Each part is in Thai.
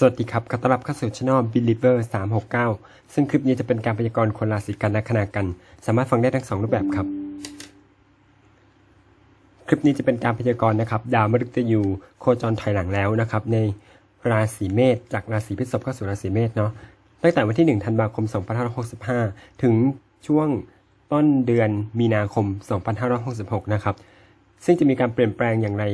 สวัสดีครับขอต้อนรับเข้าสู่ช่อง Believer 369 ซึ่งคลิปนี้จะเป็นการพยากรณ์คนราศีกันและคณากัน สามารถฟังได้ทั้งสองรูปแบบครับ คลิปนี้จะเป็นการพยากรณ์นะครับ ดาวมฤตยูโคจรถอยหลังแล้วนะครับ ในราศีเมษจากราศีพฤษภเข้าสู่ราศีเมษเนาะ ตั้งแต่วันที่ 1 ธันวาคม 2565 ถึงช่วงต้นเดือนมีนาคม 2566 นะครับ ซึ่งจะมีการเปลี่ยนแปลงอย่างไร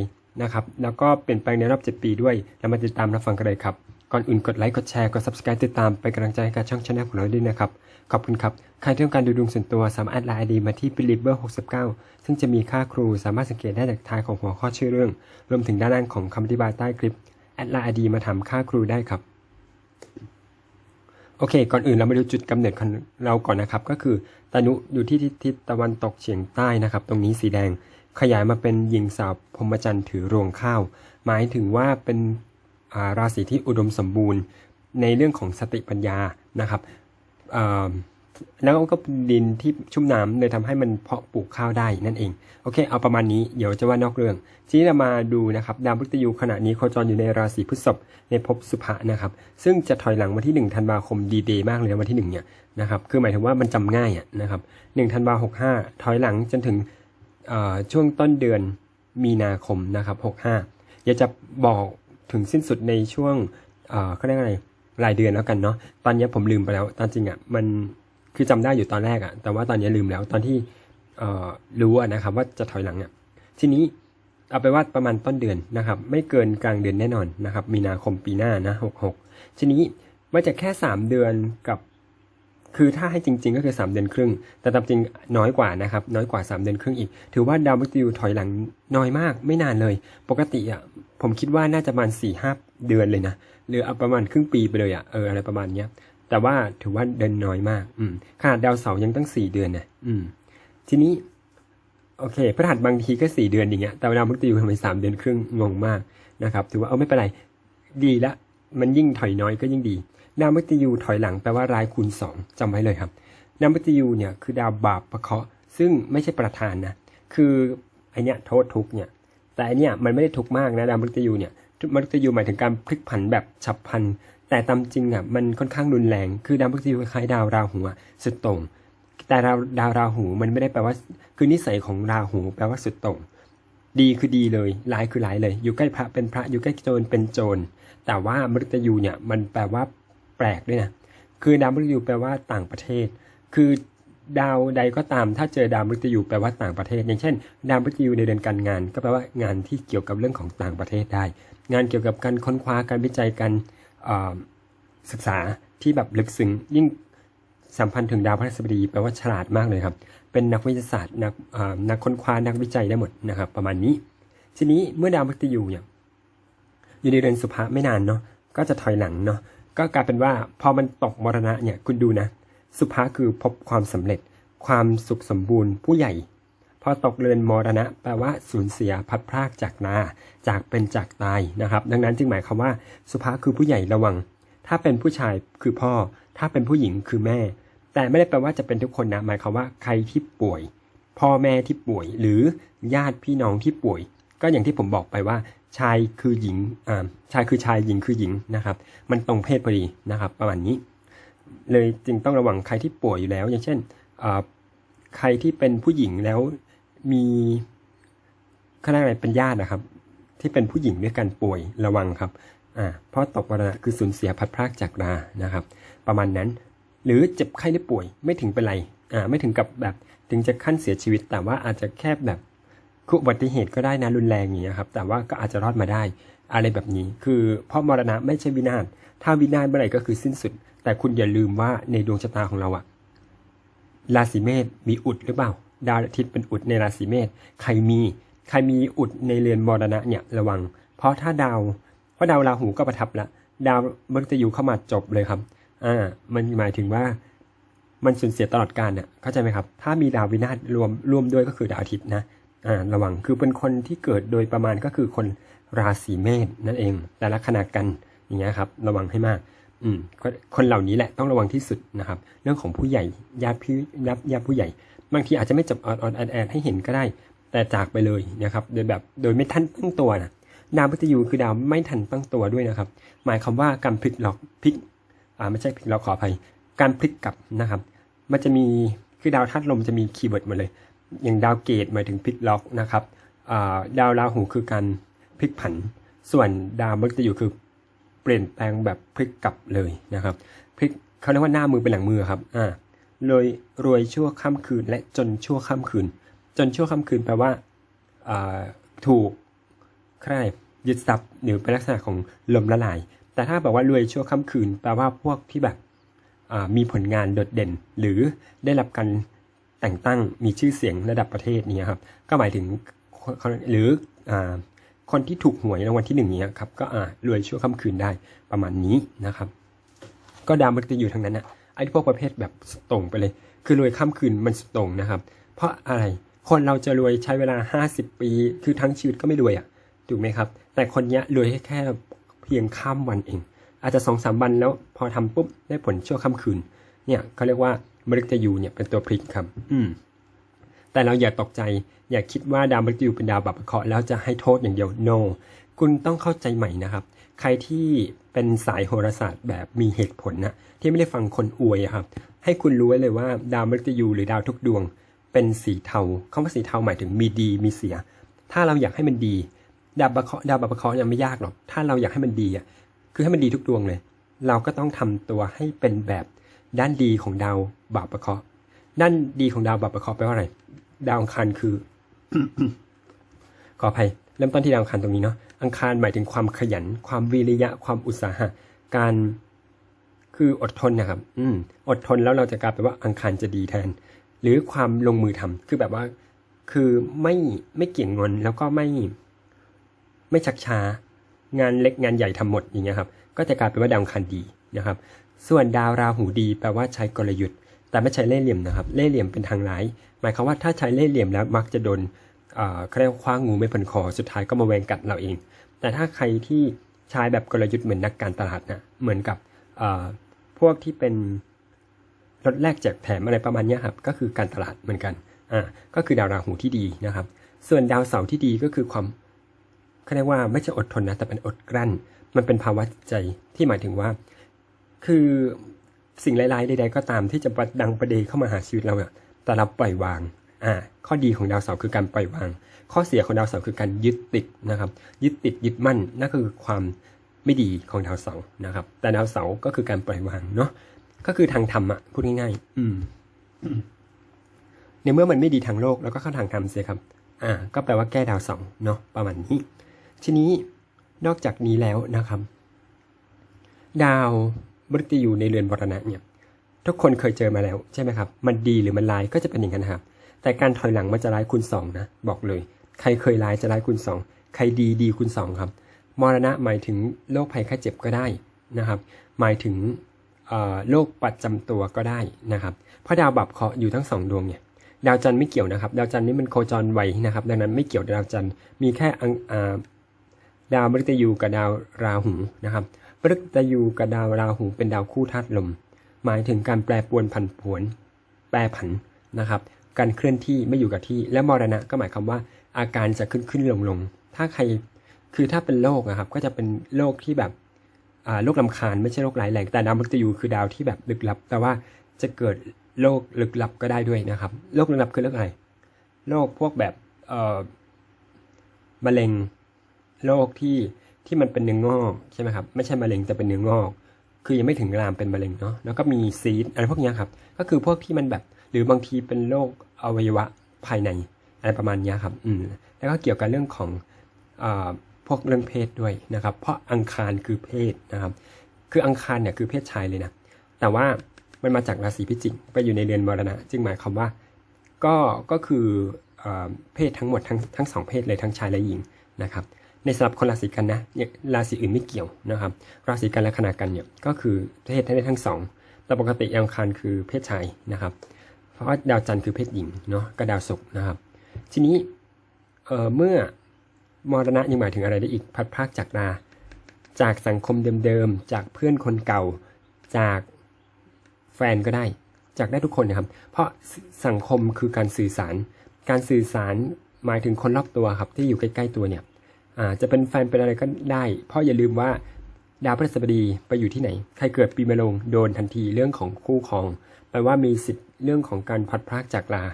นะครับ แล้วก็เปลี่ยนแปลงในรอบ 7 ปีด้วยเรามาติดตามรับฟังกันเลยครับ ก่อนอื่นกดไลค์ กดแชร์ กด subscribe ติดตามเป็นกำลังใจให้กับช่องชาแนลของเราด้วยนะครับ ขอบคุณครับ ใครที่ต้องการดูดวงส่วนตัวสามารถไลน์ไอดีมาที่ believer 69ซึ่งจะมีค่าครูสามารถสังเกตได้จากท้ายของหัวข้อชื่อเรื่อง รวมถึงด้านล่างของคำอธิบายใต้คลิปแอดไลน์ไอดีมาถามค่าครูได้ครับโอเค ก่อนอื่นเรามาดูจุดกำเนิดของเราก่อนนะครับ ก็คือตานุอยู่ที่ทิศตะวันตกเฉียงใต้นะครับ ตรงนี้สีแดง ขยายมาเป็นหญิงสาวพรหมจรรย์ถือรวงข้าว หมายถึงว่าเป็น ราศีที่อุดมสมบูรณ์ในเรื่องของสติปัญญานะครับแล้วก็เป็นดินที่ชุ่มน้ำเลยทำให้มันเพาะปลูกข้าวได้นั่นเอง โอเค เอาประมาณนี้เดี๋ยวจะว่านอกเรื่อง ทีนี้เรามาดูนะครับดาวพฤกษยูขณะนี้โคจรอยู่ในราศีพฤษภในภพสุภะนะครับ ซึ่งจะถอยหลังวันที่ 1 ธันวาคมดีเดย์มากเลยวันที่ 1 เนี่ยนะครับ คือหมายถึงว่ามันจำง่ายอะนะครับ1ธันวาหกห้าถอยหลังจนถึงช่วงต้นเดือนมีนาคมนะครับ65อยากจะบอก ถึงสิ้นสุดในช่วงเอ่อเขาเรียกอะไรรายเดือนแล้วกันเนาะตอนนี้ผมลืมไปแล้วตอนจริงอะมันคือจำได้อยู่ตอนแรกอะ แต่ว่าตอนนี้ลืมแล้วตอนที่เอ่อรู้นะครับว่าจะถอยหลังอะทีนี้เอาไปว่าประมาณต้นเดือนนะครับ ไม่เกินกลางเดือนแน่นอนนะครับ มีนาคมปีหน้านะ66ทีนี้ว่าจะแค่3เดือนกับ คือถ้าให้จริง ๆ ก็คือ3เดือนครึ่ง แต่ตามจริงน้อยกว่านะครับ น้อยกว่า3เดือนครึ่งอีก ถือว่าดาวมฤตยูถอยหลังน้อยมาก ไม่นานเลย ปกติอะ ผมคิดว่าน่าจะประมาณ4ี่ห้าเดือนเลยนะหรือเอาประมาณครึ่งปีไปเลยอะเอออะไรประมาณเนี้ย แต่ว่าถือว่าเดินน้อยมาก อืมขนาดดาวเสาร์ยังตั้ง4เดือนนะอืม ทีนี้ โอเคพฤหัสบางทีก็สี่เดือนอย่างเงี้ย แต่ดาวมฤตยูทำไมสามเดือนครึ่งงงมากนะครับ ถือว่าเอาไม่เป็นไรดีละ มันยิ่งถอยน้อยก็ยิ่งดีดาวมฤตยูถอยหลังแปลว่าร้ายคูณสองจำไว้เลยครับดาวมฤตยูเนี่ยคือดาวบาปประเคาะ ซึ่งไม่ใช่ประธานนะคือไอเนี้ยโทษทุกเนี่ย แต่เนี้ยมันไม่ได้ทุกมากนะดาวมฤตยูเนี่ยมฤตยูหมายถึงการพลิกผันแบบฉับพลัน แต่ตามจริงอะมันค่อนข้างรุนแรง คือดาวมฤตยูคล้ายดาวราหูอะสุดโต่งแต่ดาวดาวราหูมันไม่ได้แปลว่า คือนิสัยของราหูแปลว่าสุดโต่งดีคือดีเลยร้ายคือร้ายเลย อยู่ใกล้พระเป็นพระอยู่ใกล้โจรเป็นโจร แต่ว่ามฤตยูเนี่ยมันแปลว่าแปลกด้วยนะ คือดาวมฤตยูแปลว่าต่างประเทศ คือ ดาวใดก็ตามถ้าเจอดาวมฤตยูแปลว่าต่างประเทศ อย่างเช่น ดาวมฤตยูในเดือนการงาน ก็แปลว่างานที่เกี่ยวกับเรื่องของต่างประเทศได้ งานเกี่ยวกับการค้นคว้าการวิจัยการศึกษาที่แบบลึกซึ้งยิ่งสัมพันธ์ถึงดาวพฤหัสบดีแปลว่าฉลาดมากเลยครับ เป็นนักวิทยาศาสตร์นักนักค้นคว้านักวิจัยได้หมดนะครับ ประมาณนี้ ทีนี้เมื่อดาวพฤหัสอยู่เนี่ยอยู่ในเดือนสุภะไม่นานเนาะก็จะถอยหลังเนาะก็กลายเป็นว่าพอมันตกมรณะเนี่ยคุณดูนะ สุภะคือพบความสำเร็จ ความสุขสมบูรณ์ผู้ใหญ่ พอตกเรือนมรณะ แปลว่าสูญเสียพัดพรากจากนา จากเป็นจากตายนะครับ ดังนั้นจึงหมายความว่า สุภะคือผู้ใหญ่ระวัง ถ้าเป็นผู้ชายคือพ่อ ถ้าเป็นผู้หญิงคือแม่ แต่ไม่ได้แปลว่าจะเป็นทุกคนนะ หมายความว่าใครที่ป่วย พ่อแม่ที่ป่วย หรือญาติพี่น้องที่ป่วย ก็อย่างที่ผมบอกไปว่าชายคือหญิงอ่าชายคือชายหญิงคือหญิงนะครับ มันตรงเพศพอดีนะครับ ประมาณนี้ เลยจึงต้องระวังใครที่ป่วยอยู่แล้ว อย่างเช่นใครที่เป็นผู้หญิงแล้วมีเขาเรียกอะไรเป็นญาตินะครับ ที่เป็นผู้หญิงด้วยกันป่วยระวังครับอ่าเพราะตกมรณะคือสูญเสียพัดพรากจากรานะครับ ประมาณนั้น หรือเจ็บไข้ได้ป่วยไม่ถึงเป็นไรอ่าไม่ถึงกับแบบถึงจะขั้นเสียชีวิต แต่ว่าอาจจะแค่แบบคืออุบัติเหตุก็ได้นะรุนแรงอย่างเงี้ครับ แต่ว่าก็อาจจะรอดมาได้ อะไรแบบนี้ คือเพราะมรณะไม่ใช่วินาศถ้าวินาศเมื่อไหร่ก็คือสิ้นสุด แต่คุณอย่าลืมว่าในดวงชะตาของเราอะราศีเมษมีอุดหรือเปล่า ดาวอาทิตย์เป็นอุดในราศีเมษใครมีใครมีอุดในเรือนมรณะเนี่ยระวัง เพราะถ้าดาวเพราะดาวราหูก็ประทับละดาวมฤตยูเข้ามาจบเลยครับอ่ามันหมายถึงว่ามันสูญเสียตลอดกาลเนี่ยเข้าใจไหมครับ ถ้ามีดาววินาศรวมรวมด้วยก็คือดาวอาทิตย์นะอ่าระวังคือเป็นคนที่เกิดโดยประมาณก็คือคนราศีเมษนั่นเอง แต่ละขนากันอย่างเงี้ยครับ ระวังให้มาก อืมคนเหล่านี้แหละต้องระวังที่สุดนะครับ เรื่องของผู้ใหญ่ญาติพี่ญาติญาติผู้ใหญ่ บางทีอาจจะไม่จับออดออดแอดแอดให้เห็นก็ได้ แต่จากไปเลยนะครับ โดยแบบโดยไม่ทันตั้งตัวนะดาวพฤกษยูคือดาวไม่ทันตั้งตัวด้วยนะครับ หมายความว่าการพลิกล็อกพลิกอ่าไม่ใช่พลิกล็อกขออภัย การพลิกกลับนะครับ มันจะมีคือดาวธาตุลมจะมีคีย์เวิร์ดหมาเลย อย่างดาวเกตหมายถึงพลิกล็อกนะครับอ่าดาวราหูคือการพลิกผัน ส่วนดาวมฤตยูคือ เปลี่ยนแปลงแบบพลิกกลับเลยนะครับพลิกเขาเรียกว่าหน้ามือเป็นหลังมือครับอ่าเลยรวยชั่วข้ามคืน และจนชั่วข้ามคืน จนชั่วข้ามคืนแปลว่าอ่าถูกใครยึดทรัพย์หรือเป็นลักษณะของลมละลาย แต่ถ้าบอกว่ารวยชั่วข้ามคืน แปลว่าพวกที่แบบมีผลงานโดดเด่น หรือได้รับการแต่งตั้งมีชื่อเสียงระดับประเทศเนี่ยครับ ก็หมายถึงหรืออ คนที่ถูกหวยรางวัลที่หนึ่งเนี่ยครับก็อ่ารวยชั่วค่ำคืนได้ประมาณนี้นะครับ ก็ดาวมันจะอยู่ทางนั้นนะไอ้พวกประเภทแบบตรงไปเลย คือรวยข้ามคืนมันตรงนะครับ เพราะอะไรคนเราจะรวยใช้เวลา 50 ปี คือทั้งชีวิตก็ไม่รวยอะ่ะถูกไหมครับ แต่คนเนี้ยรวยแค่เพียงข้ามวันเอง อาจจะสองสามวันแล้วพอทำปุ๊บได้ผลชั่วค่ำคืน เนี่ยเขาเรียกว่ามฤตยูเนี่ยเป็นตัวพลิกครับ อืม แต่เราอย่าตกใจ อย่าคิดว่าดาวมฤตยูเป็นดาวบัพเคราะห์แล้วจะให้โทษอย่างเดียว no คุณต้องเข้าใจใหม่นะครับ ใครที่เป็นสายโหราศาสตร์แบบมีเหตุผลนะที่ไม่ได้ฟังคนอวยครับ ให้คุณรู้ไว้เลยว่าดาวมฤตยูหรือดาวทุกดวง เป็นสีเทาคำว่าสีเทาหมายถึงมีดีมีเสีย ถ้าเราอยากให้มันดี ดาวบัพเคราะห์ดาวบัพเคราะห์ยังไม่ยากหรอกถ้าเราอยากให้มันดีอะคือให้มันดีทุกดวงเลย เราก็ต้องทำตัวให้เป็นแบบด้านดีของดาวบาปปะเคาะด้านดีของดาวบาปปะเคาะแปลว่าอะไร ดาวอังคารคือ ขออภัย เริ่มต้นที่ดาวอังคารตรงนี้เนาะอังคารหมายถึงความขยัน ความวิริยะ ความอุตสาหะ การคืออดทนนะครับ อืม อดทนแล้วเราจะกลายเป็นว่าอังคารจะดีแทน หรือความลงมือทำคือแบบว่า คือไม่ไม่เกี่ยงงอนแล้วก็ไม่ ไม่ชักช้า งานเล็กงานใหญ่ทำหมดอย่างเงี้ยครับ ก็จะกลายเป็นว่าดาวอังคารดีนะครับ ส่วนดาวราหูดีแปลว่าใช้กลยุทธ์ แต่ไม่ใช้เล่ห์เหลี่ยมนะครับ เล่ห์เหลี่ยมเป็นทางร้าย หมายความว่าถ้าใช้เล่ห์เหลี่ยมแล้วมักจะโดนเอ่อเขาเรียกว่คว้างงูไม่พันคอสุดท้ายก็มาแวงกัดเราเอง แต่ถ้าใครที่ใช้แบบกลยุทธ์เหมือนนักการตลาดนะเหมือนกับพวกที่เป็นลดแลกแจกแถมอะไรประมาณนี้ครับก็คือการตลาดเหมือนกันอ่าก็คือดาวราหูที่ดีนะครับ ส่วนดาวเสาร์ที่ดีก็คือความเขาเรียกว่าไม่ใช่อดทนนะแต่เป็นอดกลั้น มันเป็นภาวะใจที่หมายถึงว่า คือสิ่งร้ายๆใดๆก็ตามที่จะประดังประเดเข้ามาหาชีวิตเราอะ แต่เราปล่อยวางอ่าข้อดีของดาวเสาร์คือการปล่อยวาง ข้อเสียของดาวเสาร์คือการยึดติดนะครับ ยึดติดยึดมั่นนั่นคือความไม่ดีของดาวเสาร์นะครับ แต่ดาวเสาร์ก็คือการปล่อยวางเนาะก็คือทางธรรมอะพูดง่ายๆอืมในเมื่อมันไม่ดีทางโลกแล้วก็เข้าทางธรรมเสียครับ อ่า ก็แปลว่าแก้ดาวเสาร์เนาะประมาณนี้ ทีนี้นอกจากนี้แล้วนะครับ ดาวมฤตยูในเรือนบรณะเนี่ย ทุกคนเคยเจอมาแล้วใช่ไหมครับ มันดีหรือมันร้ายก็จะเป็นอย่างนั้นครับ แต่การถอยหลังมันจะร้ายคูณสองนะบอกเลย ใครเคยร้ายจะร้ายคูณสองใครดีดีคูณสองครับ มรณะหมายถึงโรคภัยไข้เจ็บก็ได้นะครับ หมายถึงโรคประจำตัวก็ได้นะครับเพราะดาวบับเคาะอยู่ทั้งสองดวงเนี่ยดาวจันทร์ไม่เกี่ยวนะครับ ดาวจันทร์นี่มันโคจรไวนะครับ ดังนั้นไม่เกี่ยวดาวจันทร์มีแค่อังอ่าดาวมฤตยูกับดาวราหูนะครับมฤตยูกับดาวราหูเป็นดาวคู่ธาตุลม หมายถึงการแปรปวนผันผวน แปรผันนะครับ การเคลื่อนที่ไม่อยู่กับที่ และมรณะก็หมายความว่าอาการจะขึ้นขึ้นลงลง ถ้าใครคือถ้าเป็นโรคนะครับ ก็จะเป็นโรคที่แบบโรคลำคาญไม่ใช่โรคร้ายแรง แต่ดาวมฤตยูคือดาวที่แบบลึกลับ แต่ว่าจะเกิดโรคลึกลับก็ได้ด้วยนะครับ โรคลึกลับคือโรคอะไร โรคพวกแบบเอ่อมะเร็ง โรคที่ที่มันเป็นเนื้องอกใช่ไหมครับ ไม่ใช่มะเร็งแต่เป็นเนื้องอก คือยังไม่ถึงลามเป็นมะเร็งเนาะแล้วก็มีซีดอะไรพวกนี้ครับ ก็คือพวกที่มันแบบ หรือบางทีเป็นโรคอวัยวะภายในอะไรประมาณนี้ครับอืมแล้วก็เกี่ยวกับเรื่องของอพวกเรื่องเพศด้วยนะครับ เพราะอังคารคือเพศนะครับ คืออังคารเนี่ยคือเพศชายเลยนะ แต่ว่ามันมาจากราศีพิจิกไปอยู่ในเรือนมรณะ จึงหมายความว่า ก็ก็คือเพศทั้งหมดทั้งทั้งสองเพศเลยทั้งชายและหญิงนะครับ ในสำหรับคนราศีกันนะราศีอื่นไม่เกี่ยวนะครับ ราศีกันและขณะกันเนี่ยก็คือเพศได้ทั้งสองแต่ปกติอังคารคือเพศชายนะครับ เพราะว่าดาวจันทร์คือเพศหญิงเนาะกับดาวศุกร์นะครับ ทีนี้เเมื่อมรณะยังหมายถึงอะไรได้อีกพัดพากจากลาจากสังคมเดิมๆ จากเพื่อนคนเก่า จากแฟนก็ได้ จากได้ทุกคนนะครับ เพราะสังคมคือการสื่อสาร การสื่อสารหมายถึงคนรอบตัวครับที่อยู่ใกล้ ๆ ตัวเนี่ย จะเป็นแฟนเป็นอะไรก็ได้ เพราะอย่าลืมว่าดาวพฤหัสบดีไปอยู่ที่ไหน ใครเกิดปีมะโรงโดนทันทีเรื่องของคู่ครองแปลว่ามีสิทธิ์เรื่องของการพัดพรากจากลา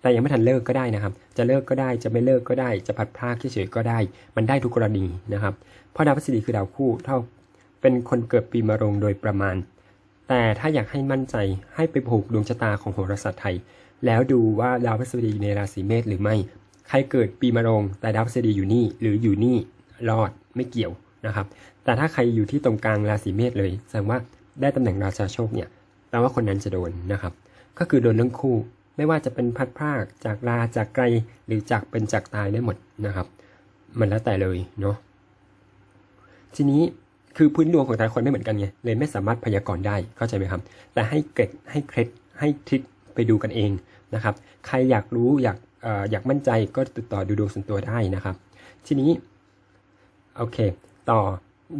แต่ยังไม่ทันเลิกก็ได้นะครับ จะเลิกก็ได้จะไม่เลิกก็ได้ จะพัดพรากเฉยๆก็ได้ มันได้ทุกกรณีนะครับ เพราะดาวพฤหัสบดีคือดาวคู่เท่าเป็นคนเกิดปีมะโรงโดยประมาณ แต่ถ้าอยากให้มั่นใจให้ไปผูกดวงชะตาของโหราศาสตร์ไทย แล้วดูว่าดาวพฤหัสบดีอยู่ในราศีเมษหรือไม่ ใครเกิดปีมะโรงแต่ดาวพฤหัสบดีอยู่นี่ หรืออยู่นี่รอดไม่เกี่ยวนะครับ แต่ถ้าใครอยู่ที่ตรงกลางราศีเมษเลยแสดงว่าได้ตำแหน่งราชาโชคเนี่ยแปลว่าคนนั้นจะโดนนะครับ ก็คือโดนเรื่องคู่ ไม่ว่าจะเป็นพัดพรากจากลาจากไกลหรือจากเป็นจากตายได้หมดนะครับ มันแล้วแต่เลยเนาะทีนี้คือพื้นดวงของแต่ละคนไม่เหมือนกันไงเลยไม่สามารถพยากรณ์ได้เข้าใจไหมครับ แต่ให้เกร็ดให้เคล็ดให้ทริคไปดูกันเองนะครับ ใครอยากรู้อยาก อยากมั่นใจก็ติดต่อดูดวงส่วนตัวได้นะครับ ทีนี้ โอเค ต่อ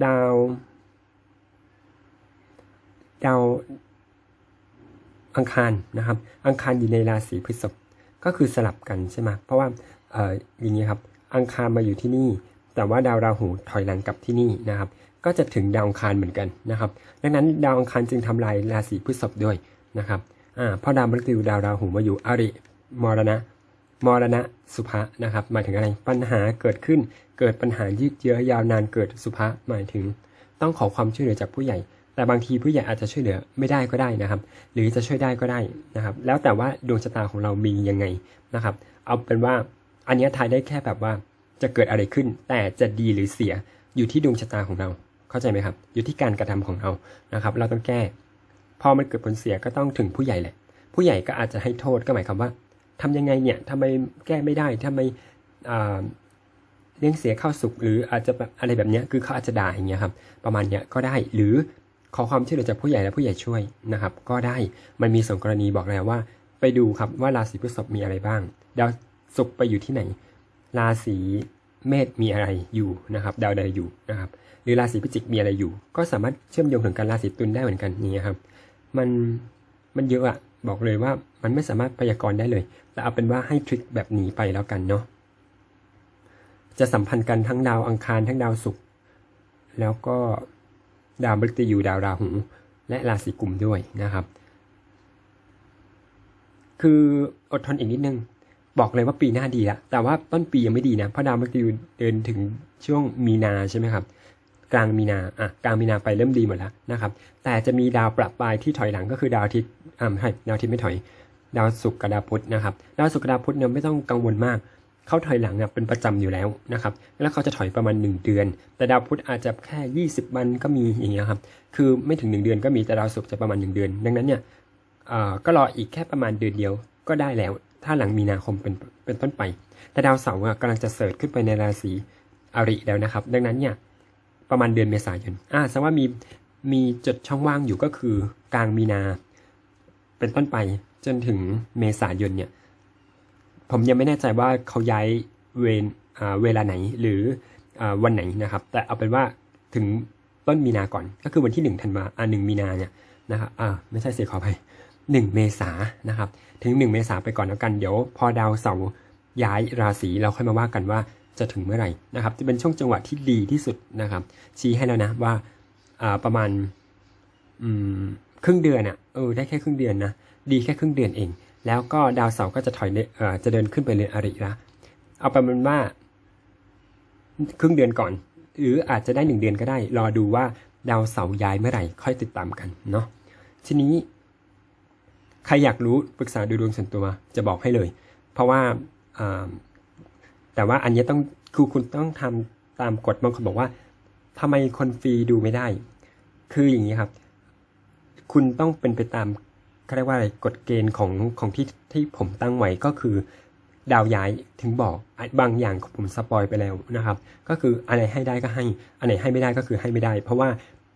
ดาวดาวอังคารนะครับ อังคารอยู่ในราศีพฤษภก็คือสลับกันใช่ไหมเพราะว่าเอ่ออย่างนี้ครับอังคารมาอยู่ที่นี่ แต่ว่าดาวราหูถอยหลังกลับที่นี่นะครับ ก็จะถึงดาวอังคารเหมือนกันนะครับ ดังนั้นดาวอังคารจึงทำลายราศีพฤษภด้วยนะครับอ่าเพราะดาวมฤตยูดาวราหูมาอยู่อริมรณะ มรณะสุภะนะครับ หมายถึงอะไรปัญหาเกิดขึ้น เกิดปัญหายืดเยื้อยาวนานเกิดสุภะหมายถึง ต้องขอความช่วยเหลือจากผู้ใหญ่ แต่บางทีผู้ใหญ่อาจจะช่วยเหลือไม่ได้ก็ได้นะครับ หรือจะช่วยได้ก็ได้นะครับ แล้วแต่ว่าดวงชะตาของเรามียังไงนะครับ เอาเป็นว่าอันนี้ทายได้แค่แบบว่าจะเกิดอะไรขึ้น แต่จะดีหรือเสียอยู่ที่ดวงชะตาของเราเข้าใจไหมครับ อยู่ที่การกระทำของเรานะครับ เราต้องแก้ พอมันเกิดผลเสียก็ต้องถึงผู้ใหญ่แหละ ผู้ใหญ่ก็อาจจะให้โทษก็หมายความว่า ทำยังไงเนี่ยทำไมแก้ไม่ได้ทำไมเลี้ยงเสียข้าวสุกหรืออาจจะแบบอะไรแบบนี้คือเขาอาจจะด่าอย่างเงี้ยครับ ประมาณเนี้ยก็ได้หรือขอความช่วยเหลือจากผู้ใหญ่และผู้ใหญ่ช่วยนะครับ ก็ได้มันมีสองกรณีบอกแล้วว่า ไปดูครับว่าราศีพฤษภมีอะไรบ้าง ดาวศุกร์ไปอยู่ที่ไหน ราศีเมษมีอะไรอยู่นะครับ ดาวใดอยู่นะครับ หรือราศีพิจิกมีอะไรอยู่ ก็สามารถเชื่อมโยงถึงการราศีตุลได้เหมือนกันอย่ครับ มัน มันเยอะอะบอกเลยว่ามันไม่สามารถพยากรณ์ได้เลยแต่เอาเป็นว่าให้ทริคแบบนี้ไปแล้วกันเนาะจะสัมพันธ์กันทั้งดาวอังคารทั้งดาวศุกร์แล้วก็ดาวมฤตยูดาวราหู และราศีกุมด้วยนะครับ คืออดทนอีกนิดนึง บอกเลยว่าปีหน้าดีละแต่ว่าต้นปียังไม่ดีนะเพราะดาวมฤตยูเดินถึงช่วงมีนาใช่ไหมครับ กลางมีนาอะกลางมีนาไปเริ่มดีหมดแล้วนะครับแต่จะมีดาวประปรายที่ถอยหลังก็คือดาวอาทิตย์อ่าไม่ใช่ดาวอาทิตย์ไม่ถอย ดาวศุกร์กับดาวพุธนะครับดาวศุกร์กับดาวพุธเนี่ยไม่ต้องกังวลมากเขาถอยหลังอะเป็นประจำอยู่แล้วนะครับแล้วเขาจะถอยประมาณ 1 เดือน แต่ดาวพุธอาจจะแค่ 20 วันก็มีอย่างเงี้ยครับคือไม่ถึง 1 เดือนก็มีแต่ดาวศุกร์จะประมาณ 1 เดือน ดังนั้นเนี่ยอ่าก็รออีกแค่ประมาณเดือนเดียวก็ได้แล้ว ถ้าหลังมีนาคมเป็นเป็นต้นไป แต่ดาวเสาร์อะกำลังจะเสิร์ชขึ้นไปในราศีอริแล้วนะครับ ดังนั้นเนี่ย ประมาณเดือนเมษายนอ่าแสดงว่ามีมีจุดช่องว่างอยู่ก็คือกลางมีนา เป็นต้นไปจนถึงเมษายนเนี่ย ผมยังไม่แน่ใจว่าเขาย้ายเวรอ่าเวลาไหนหรืออ่าวันไหนนะครับ แต่เอาเป็นว่าถึงต้นมีนาก่อน ก็คือวันที่หนึ่งธันวาอ่าหนึ่งมีนาเนี่ยนะครับอ่าไม่ใช่เสียขอไปหนึ่งเมษานะครับ ถึงหนึ่งเมษาไปก่อนแล้วกัน เดี๋ยวพอดาวเสาร์ย้ายราศีเราค่อยมาว่ากันว่า จะถึงเมื่อไหร่นะครับ จะเป็นช่วงจังหวะที่ดีที่สุดนะครับ ชี้ให้แล้วนะว่าประมาณครึ่งเดือนอะ่ะเออได้แค่ครึ่งเดือนนะดีแค่ครึ่งเดือนเอง แล้วก็ดาวเสาร์ก็จะถอยเนเอ่อจะเดินขึ้นไปเรือนอริละเอาไปเป็นว่า ครึ่งเดือนก่อน หรืออาจจะได้หนึ่งเดือนก็ได้ รอดูว่าดาวเสาร์ย้ายเมื่อไหร่ ค่อยติดตามกันเนาะทีนี้ ใครอยากรู้ปรึกษาดูดวงส่วนตัวจะบอกให้เลย เพราะว่าอ่า แต่ว่าอันนี้ต้องคือคุณต้องทำตามกฎบางคนบอกว่าทำไมคนฟรีดูไม่ได้ คืออย่างนี้ครับ คุณต้องเป็นไปตามเขาเรียกว่าอะไรกฎเกณฑ์ของของที่ที่ผมตั้งไว้ก็คือ ดาวย้ายถึงบอกบางอย่างผมสปอยไปแล้วนะครับ ก็คืออันไหนให้ได้ก็ให้อันไหนให้ไม่ได้ก็คือให้ไม่ได้ เพราะว่า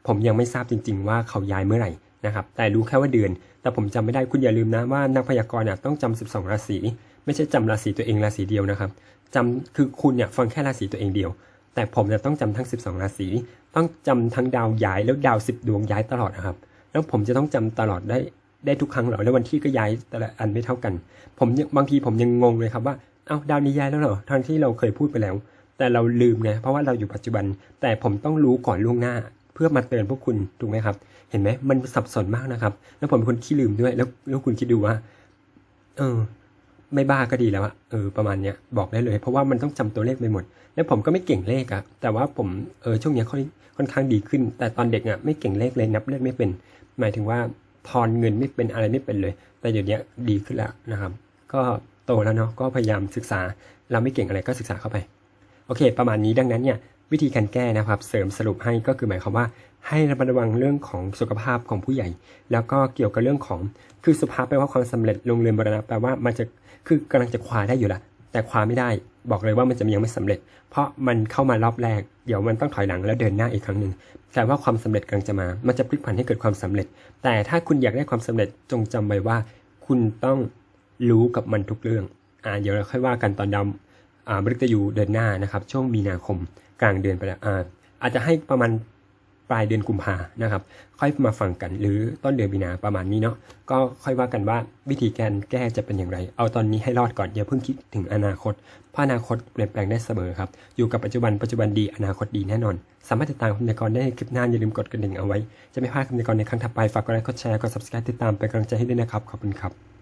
ผมยังไม่ทราบจริง ๆ ว่าเขาย้ายเมื่อไหร่นะครับ แต่รู้แค่ว่าเดือน แต่ผมจำไม่ได้คุณอย่าลืมนะว่านักพยากรณ์เนี่ยต้องจำ12 ราศี ไม่ใช่จำราศีตัวเองราศีเดียวนะครับจำคือคุณเนี่ยฟังแค่ราศีตัวเองเดียว แต่ผมจะต้องจำทั้ง 12 ราศีต้องจำทั้งดาวย้ายแล้วดาว 10 ดวงย้ายตลอดนะครับ แล้วผมจะต้องจำตลอดได้ได้ทุกครั้งเหรอแล้ววันที่ก็ย้ายแต่ละอันไม่เท่ากัน ผมยังบางทีผมยังงงเลยครับว่าเอ้าดาวนี้ย้ายแล้วเหรอทั้งที่เราเคยพูดไปแล้ว แต่เราลืมไงเพราะว่าเราอยู่ปัจจุบัน แต่ผมต้องรู้ก่อนล่วงหน้า เพื่อมาเตือนพวกคุณถูกไหมครับ เห็นไหมมันสับสนมากนะครับ แล้วผมเป็นคนขี้ลืมด้วยแล้วแล้วคุณคิดดูว่า เออ ไม่บ้าก็ดีแล้วอะเออประมาณเนี้ยบอกได้เลย เพราะว่ามันต้องจำตัวเลขไปหมด แล้วผมก็ไม่เก่งเลขอะแต่ว่าผมเออช่วงเนี้ยค่อยค่อนข้างดีขึ้น แต่ตอนเด็กอะไม่เก่งเลขเลยนับเลขไม่เป็น หมายถึงว่าทอนเงินไม่เป็นอะไรไม่เป็นเลย แต่เดี๋ยวนี้ดีขึ้นแล้วนะครับ ก็โตแล้วเนาะก็พยายามศึกษาเราไม่เก่งอะไรก็ศึกษาเข้าไป โอเค ประมาณนี้ดังนั้นเนี่ยวิธีการแก้นะครับ เสริมสรุปให้ก็คือหมายความว่าให้ระมัดระวังเรื่องของสุขภาพของผู้ใหญ่ แล้วก็เกี่ยวกับเรื่องของคือสุภาพแปลว่าความสำเร็จลงเรือนบรณะแปลว่ามันจะ คือกำลังจะคว้าได้อยู่ละแต่คว้าไม่ได้บอกเลยว่ามันจะยังไม่สำเร็จ เพราะมันเข้ามารอบแรก เดี๋ยวมันต้องถอยหลังแล้วเดินหน้าอีกครั้งหนึ่งแต่ว่าความสำเร็จกำลังจะมา มันจะพลิกผันให้เกิดความสำเร็จ แต่ถ้าคุณอยากได้ความสำเร็จจงจำไว้ว่า คุณต้องรู้กับมันทุกเรื่องอ่าเดี๋ยวเราค่อยว่ากันตอนดำอ่ามฤตยูเดือนหน้านะครับ ช่วงมีนาคมกลางเดือนไปแล้วอ่าอาจจะให้ประมาณ ปลายเดือนกุมภานะครับ ค่อยมาฟังกันหรือต้นเดือนมีนาประมาณนี้เนาะก็ค่อยว่ากันว่าวิธีการแก้จะเป็นอย่างไร เอาตอนนี้ให้รอดก่อนอย่าเพิ่งคิดถึงอนาคตเพราะอนาคตเปลี่ยนแปลงได้เสมอครับ อยู่กับปัจจุบันปัจจุบันดีอนาคตดีแน่นอน สามารถติดตามคำนกรได้ในคลิปหน้าอย่าลืมกดกระดิ่งเอาไว้ จะไม่พลาดคำนกรในครั้งถัดไปฝากกดไลค์กดแชร์กด subscribe ติดตามเป็นกำลังใจให้ด้วยนะครับขอบคุณครับ